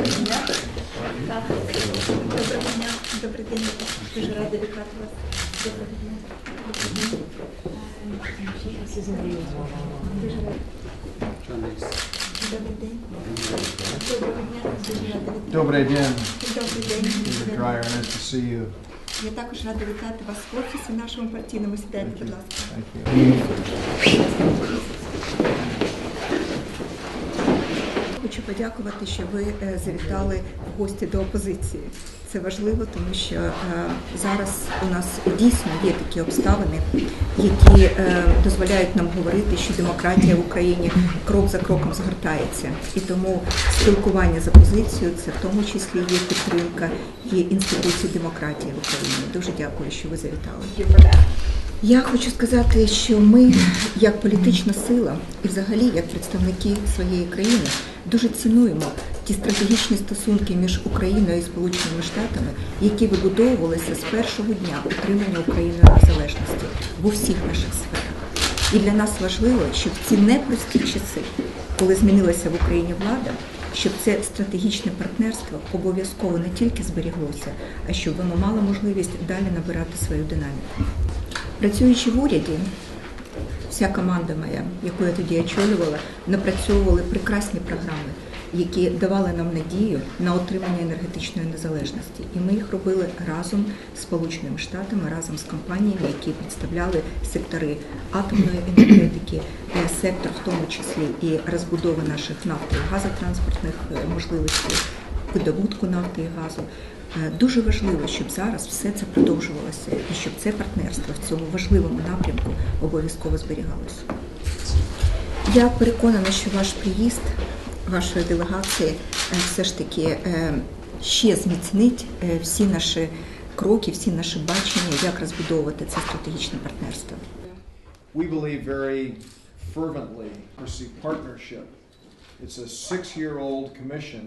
Так. Доброго дня. Добрий день. Дуже рада вітати вас. Доброго дня. Доброго дня. Дуже рада. Добрий день. Доброго дня. Дуже рада вітати. Добрий день, Добрий день. Mr. Dreyer, nice to see you. Я також рада вітати вас в офісі нашому партійному. Сідайте, будь ласка. Thank you. Хочу подякувати, що ви е, завітали в гості до опозиції. Це важливо, тому що е, зараз у нас дійсно є такі обставини, які е, дозволяють нам говорити, що демократія в Україні крок за кроком згортається. І тому спілкування з опозицією це в тому числі є підтримка і інституції демократії в Україні. Дуже дякую, що ви завітали. Я хочу сказати, що ми, як політична сила, і взагалі як представники своєї країни, дуже цінуємо ті стратегічні стосунки між Україною і Сполученими Штатами, які вибудовувалися з першого дня утримання Україною незалежності в усіх наших сферах. І для нас важливо, щоб ці непрості часи, коли змінилася в Україні влада, щоб це стратегічне партнерство обов'язково не тільки зберіглося, а щоб воно мало можливість далі набирати свою динаміку. Працюючи в уряді, вся команда моя, яку я тоді очолювала, напрацьовували прекрасні програми, які давали нам надію на отримання енергетичної незалежності. І ми їх робили разом з Сполученими Штатами, разом з компаніями, які представляли сектори атомної енергетики, е, сектор, в тому числі і розбудови наших нафти і газотранспортних е, можливостей, видобутку нафти і газу. Е, Дуже важливо, щоб зараз все це продовжувалося і щоб це партнерство в цьому важливому напрямку обов'язково зберігалося. Я переконана, що ваш приїзд вашої делегації е, все ж таки е, ще зміцнить е, всі наші кроки, всі наші бачення, як розбудовувати це стратегічне партнерство. We believe very fervently pursue partnership. It's a six-year-old commission